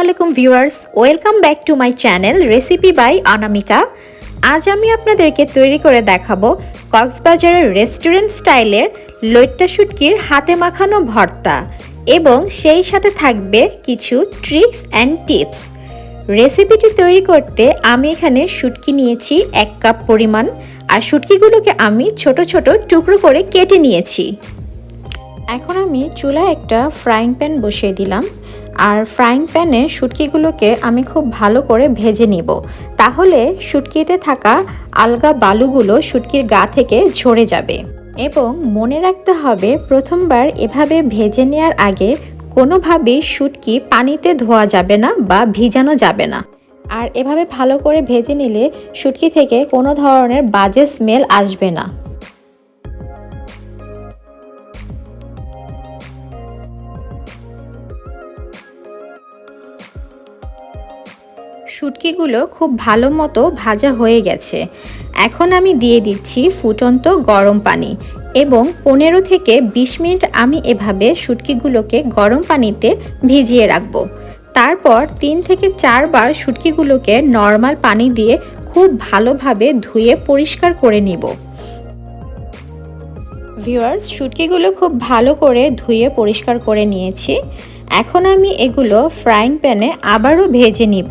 আলাইকুম viewers welcome back to my channel recipe by Anamika আজ আমি আপনাদেরকে তৈরি করে দেখাবো কক্সবাজারের রেস্টুরেন্ট স্টাইলের লইট্টা শুটকির হাতে মাখানো ভর্তা এবং সেই সাথে থাকবে কিছু ট্রিক্স অ্যান্ড টিপস রেসিপিটি তৈরি করতে আমি এখানে শুটকি নিয়েছি এক কাপ পরিমাণ আর শুটকিগুলোকে আমি ছোট ছোট টুকরো করে কেটে নিয়েছি। এখন আমি চুলায় একটা ফ্রাইং প্যান বসিয়ে দিলাম। আর ফ্রাইং প্যানে শুটকিগুলোকে আমি খুব ভালো করে ভেজে নিব। তাহলে শুটকিতে থাকা আলগা বালুগুলো শুটকির গা থেকে ঝরে যাবে। এবং মনে রাখতে হবে, প্রথমবার এভাবে ভেজে নেওয়ার আগে কোনোভাবেই শুটকি পানিতে ধোয়া যাবে না বা ভিজানো যাবে না। আর এভাবে ভালো করে ভেজে নিলে শুটকি থেকে কোনো ধরনের বাজে স্মেল আসবে না। শুটকিগুলো খুব ভালো মতো ভাজা হয়ে গেছে। এখন আমি দিয়ে দিচ্ছি ফুটন্ত গরম পানি এবং পনেরো থেকে ২০ মিনিট আমি এভাবে শুটকিগুলোকে গরম পানিতে ভিজিয়ে রাখব। তারপর তিন থেকে চারবার শুটকিগুলোকে নর্মাল পানি দিয়ে খুব ভালোভাবে ধুয়ে পরিষ্কার করে নিব। ভিউয়ার্স, শুটকিগুলো খুব ভালো করে ধুয়ে পরিষ্কার করে নিয়েছি। এখন আমি এগুলো ফ্রাইং প্যানে আবারও ভেজে নিব।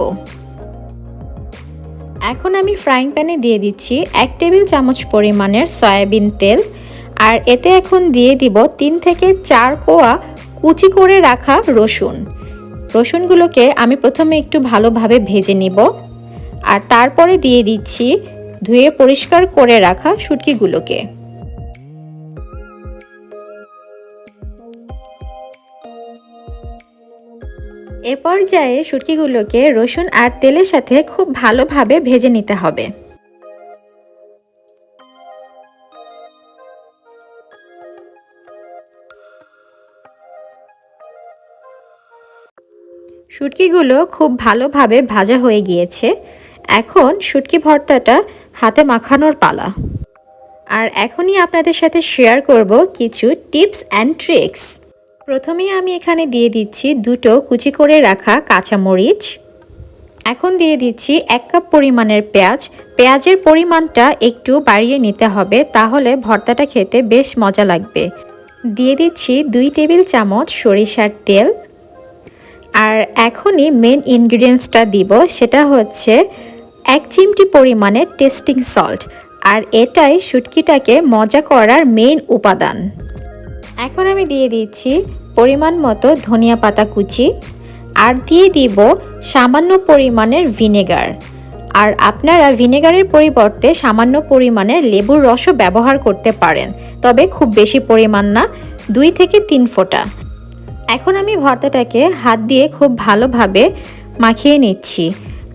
এখন আমি ফ্রাইং প্যানে দিয়ে দিচ্ছি এক টেবিল চামচ পরিমাণের সয়াবিন তেল, আর এতে এখন দিয়ে দিব তিন থেকে চার কোয়া কুচি করে রাখা রসুন। রসুনগুলোকে আমি প্রথমে একটু ভালোভাবে ভেজে নিব, আর তারপরে দিয়ে দিচ্ছি ধুয়ে পরিষ্কার করে রাখা শুটকিগুলোকে। এ পর্যায়ে শুটকিগুলোকে রসুন আর তেলের সাথে খুব ভালোভাবে ভেজে নিতে হবে। শুটকিগুলো খুব ভালোভাবে ভাজা হয়ে গিয়েছে। এখন শুটকি ভর্তাটা হাতে মাখানোর পালা। আর এখনই আপনাদের সাথে শেয়ার করব কিছু টিপস অ্যান্ড ট্রিক্স। প্রথমেই আমি এখানে দিয়ে দিচ্ছি দুটো কুচি করে রাখা কাঁচামরিচ। এখন দিয়ে দিচ্ছি এক কাপ পরিমাণের পেঁয়াজ। পেঁয়াজের পরিমাণটা একটু বাড়িয়ে নিতে হবে, তাহলে ভর্তাটা খেতে বেশ মজা লাগবে। দিয়ে দিচ্ছি দুই টেবিল চামচ সরিষার তেল। আর এখনই মেন ইনগ্রিডিয়েন্টসটা দিব, সেটা হচ্ছে এক চিমটি পরিমাণে টেস্টিং সল্ট আর এটাই শুটকিটাকে মজা করার মেইন উপাদান। এখন আমি দিয়ে দিচ্ছি পরিমাণ মতো ধনিয়া পাতা কুচি আর দিয়ে দিব সামান্য পরিমাণের ভিনেগার। আর আপনারা ভিনেগারের পরিবর্তে সামান্য পরিমাণের লেবুর রসও ব্যবহার করতে পারেন, তবে খুব বেশি পরিমাণ না, দুই থেকে তিন ফোঁটা। এখন আমি ভর্তাটাকে হাত দিয়ে খুব ভালোভাবে মাখিয়ে নিচ্ছি।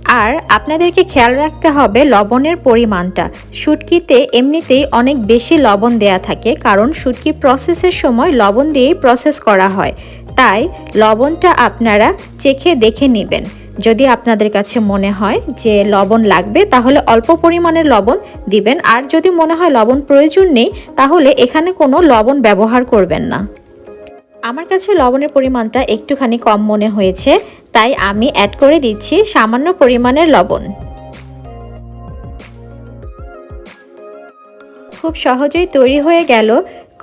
আর আপনাদেরকে খেয়াল রাখতে হবে লবণের পরিমাণটা। শুটকিতে এমনিতেই অনেক বেশি লবণ দেয়া থাকে, কারণ শুটকি প্রসেসের সময় লবণ দিয়েই প্রসেস করা হয়। তাই লবণটা আপনারা চেখে দেখে নেবেন। যদি আপনাদের কাছে মনে হয় যে লবণ লাগবে, তাহলে অল্প পরিমাণের লবণ দিবেন। আর যদি মনে হয় লবণ প্রয়োজন নেই, তাহলে এখানে কোনো লবণ ব্যবহার করবেন না। আমার কাছে লবণের পরিমাণটা একটুখানি কম মনে হয়েছে। তাই আমি অ্যাড করে দিচ্ছি সামান্য পরিমাণের লবণ। খুব সহজেই তৈরি হয়ে গেল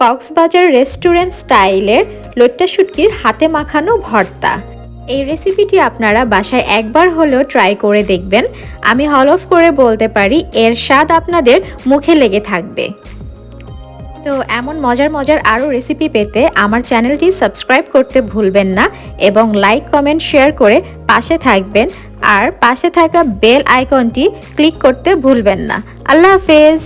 কক্সবাজার রেস্টুরেন্ট স্টাইলের লোট্টা শুটকির হাতে মাখানো ভর্তা। এই রেসিপিটি আপনারা বাসায় একবার হলেও ট্রাই করে দেখবেন। আমি হল অফ করে বলতে পারি, এর স্বাদ আপনাদের মুখে লেগে থাকবে। তো এমন মজার মজার আরও রেসিপি পেতে আমার চ্যানেলটি সাবস্ক্রাইব করতে ভুলবেন না এবং লাইক কমেন্ট শেয়ার করে পাশে থাকবেন। আর পাশে থাকা বেল আইকনটি ক্লিক করতে ভুলবেন না। আল্লাহ হাফেজ।